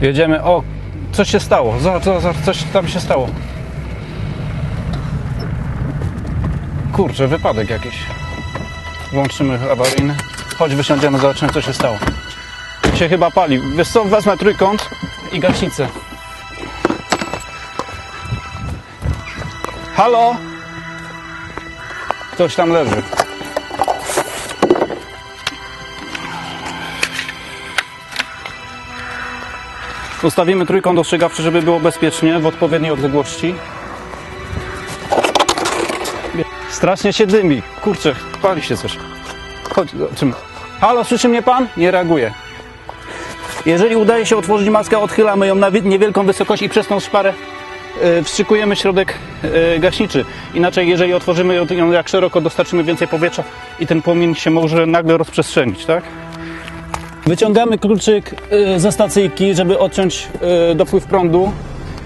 Jedziemy. O, coś się stało. Zobacz, zobacz, zobacz, coś tam się stało. Kurczę, wypadek jakiś. Włączymy awaryjny. Chodź, wysiądziemy, zobaczymy, co się stało. Się chyba pali. Wiesz co, wezmę trójkąt i gaśnicę. Halo? Ktoś tam leży. Ustawimy trójkąt ostrzegawczy, żeby było bezpiecznie w odpowiedniej odległości. Strasznie się dymi. Kurczę, pali się coś. Chodź, zobaczymy. Halo, słyszy mnie pan? Nie reaguje. Jeżeli udaje się otworzyć maskę, odchylamy ją na wi- niewielką wysokość i przez tą szparę y, wstrzykujemy środek y, gaśniczy. Inaczej, jeżeli otworzymy ją jak szeroko, dostarczymy więcej powietrza i ten płomień się może nagle rozprzestrzenić, tak? Wyciągamy kluczyk y, ze stacyjki, żeby odciąć y, dopływ prądu.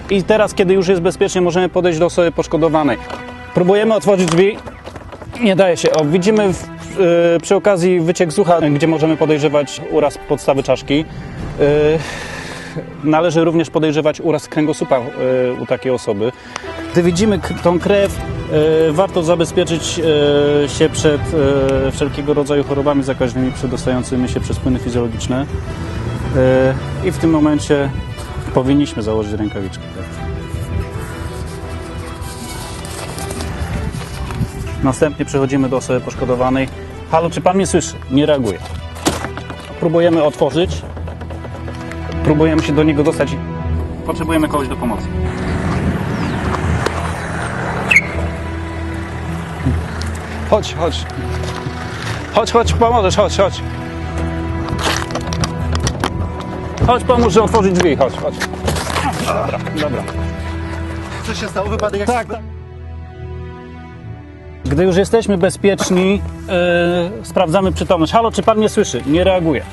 I teraz, kiedy już jest bezpiecznie, możemy podejść do osoby poszkodowanej. Próbujemy otworzyć drzwi. Nie daje się. O, widzimy w, y, przy okazji wyciek z ucha, gdzie możemy podejrzewać uraz podstawy czaszki. Należy również podejrzewać uraz kręgosłupa y, u takiej osoby. Gdy widzimy tą krew, y, warto zabezpieczyć y, się przed wszelkiego rodzaju chorobami zakaźnymi przedostającymi się przez płyny fizjologiczne. I w tym momencie powinniśmy założyć rękawiczki. Następnie przechodzimy do osoby poszkodowanej. Halo, czy pan mnie słyszy? Nie reaguje. Próbujemy otworzyć. Próbujemy się do niego dostać. i Potrzebujemy kogoś do pomocy. Chodź, chodź. Chodź, chodź, pomożesz, chodź, chodź. Chodź, pomóż że otworzyć drzwi, chodź, chodź. Dobra, dobra. Co się stało? Wypadek jak Tak, tak. Gdy już jesteśmy bezpieczni, yy, sprawdzamy przytomność. Halo, czy pan mnie słyszy? Nie reaguje.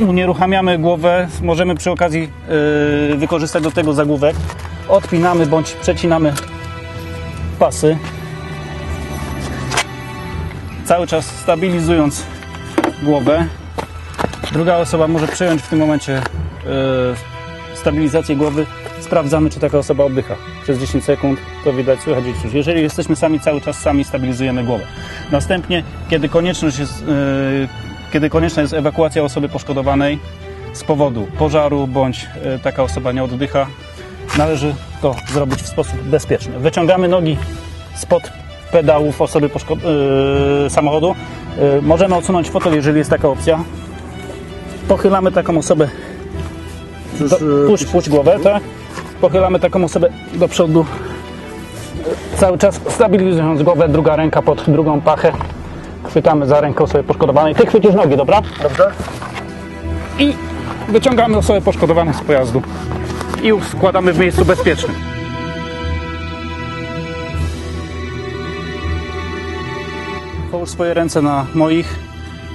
Unieruchamiamy głowę, możemy przy okazji yy, wykorzystać do tego zagłówek. Odpinamy bądź przecinamy pasy. Cały czas stabilizując głowę. Druga osoba może przejąć w tym momencie e, stabilizację głowy. Sprawdzamy, czy taka osoba oddycha. Przez 10 sekund to widać, słychać i czuć. Jeżeli jesteśmy sami, cały czas sami stabilizujemy głowę. Następnie, kiedy, konieczność jest, e, kiedy konieczna jest ewakuacja osoby poszkodowanej z powodu pożaru, bądź e, taka osoba nie oddycha, należy to zrobić w sposób bezpieczny. Wyciągamy nogi spod pedałów osoby e, samochodu. E, możemy odsunąć fotel, jeżeli jest taka opcja pochylamy taką osobę, do, puść, puść głowę, tak? Pochylamy taką osobę do przodu, cały czas stabilizując głowę, druga ręka pod drugą pachę. Chwytamy za rękę osoby poszkodowanej. Ty chwycisz nogi, dobra? Dobrze? I wyciągamy osobę poszkodowaną z pojazdu i składamy w miejscu bezpiecznym. Połóż swoje ręce na moich,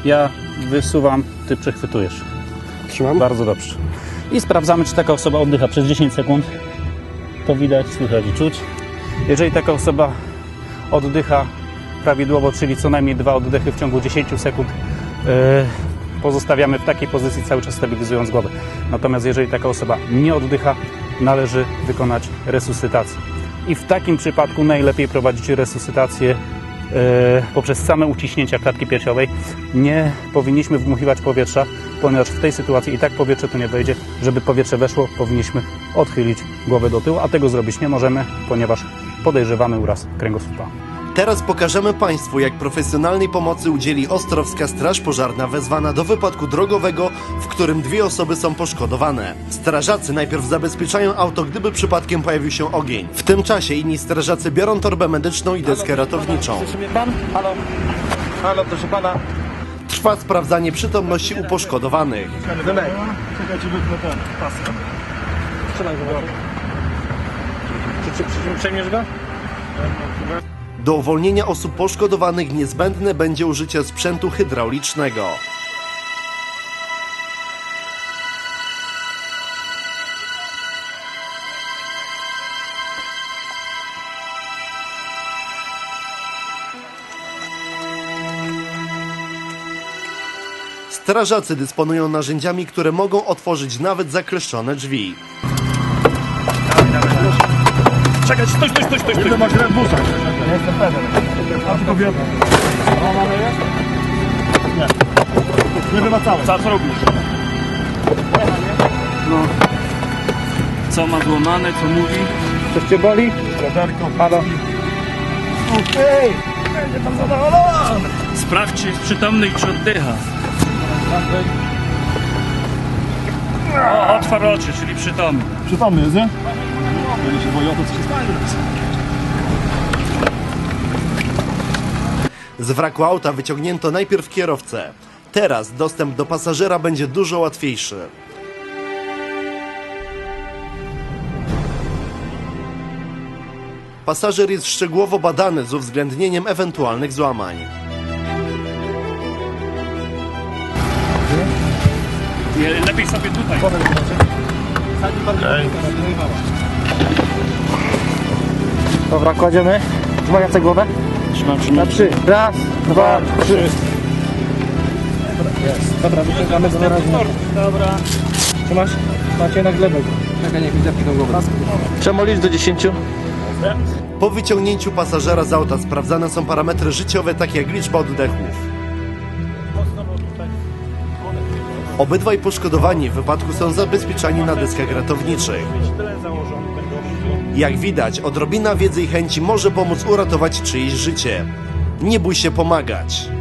ja wysuwam, ty przechwytujesz. Trzymam. Bardzo dobrze. I sprawdzamy, czy taka osoba oddycha przez 10 sekund. To widać, słychać i czuć. Jeżeli taka osoba oddycha prawidłowo, czyli co najmniej dwa oddechy w ciągu 10 sekund, yy, pozostawiamy w takiej pozycji, cały czas stabilizując głowę. Natomiast jeżeli taka osoba nie oddycha, należy wykonać resuscytację. I w takim przypadku najlepiej prowadzić resuscytację e, poprzez same uciśnięcia klatki piersiowej. Nie powinniśmy wmuchiwać powietrza, ponieważ w tej sytuacji i tak powietrze tu nie wejdzie. Żeby powietrze weszło, powinniśmy odchylić głowę do tyłu, a tego zrobić nie możemy, ponieważ podejrzewamy uraz kręgosłupa. Teraz pokażemy Państwu, jak profesjonalnej pomocy udzieli Ostrowska Straż Pożarna wezwana do wypadku drogowego, w którym dwie osoby są poszkodowane. Strażacy najpierw zabezpieczają auto, gdyby przypadkiem pojawił się ogień. W tym czasie inni strażacy biorą torbę medyczną i deskę ratowniczą. Pan? Halo? Halo, proszę pana. Trwa sprawdzanie przytomności u poszkodowanych. Dymek. Czekajcie, go. Czy, czy, go? Do uwolnienia osób poszkodowanych niezbędne będzie użycie sprzętu hydraulicznego. Strażacy dysponują narzędziami, które mogą otworzyć nawet zakleszczone drzwi. Czekaj, stój, stój, stój, stój, stój. Ile masz Red Bulla? Nie jestem pewien. A tylko w jednym. Nie. Nie wymacałem. Co, co robisz? No. Co ma złamane, co mówi? Coś cię boli? Wiaderko. Halo? Okej. Będzie tam zadowolony. Sprawdź, czy jest przytomny i czy oddycha. O, otwar oczy, czyli przytomny. Przytomny jest, nie? Będzie się o to, co się stanie. Z wraku auta wyciągnięto najpierw kierowcę. Teraz dostęp do pasażera będzie dużo łatwiejszy. Pasażer jest szczegółowo badany z uwzględnieniem ewentualnych złamań. Lepiej sobie tutaj. Dobra, kładziemy. Zmawiacę głowę. Trzymam, Na trzymam. trzy. Raz, dwa, trzy. Dobra, wyciągamy go na razie. Dobra. Trzymasz? Macie na glebę. Czekaj, niech mi zapnę głowę. Czemu licz do dziesięciu? Po wyciągnięciu pasażera z auta sprawdzane są parametry życiowe, takie jak liczba oddechów. Obydwaj poszkodowani w wypadku są zabezpieczani na deskach ratowniczych. Jak widać, odrobina wiedzy i chęci może pomóc uratować czyjeś życie. Nie bój się pomagać.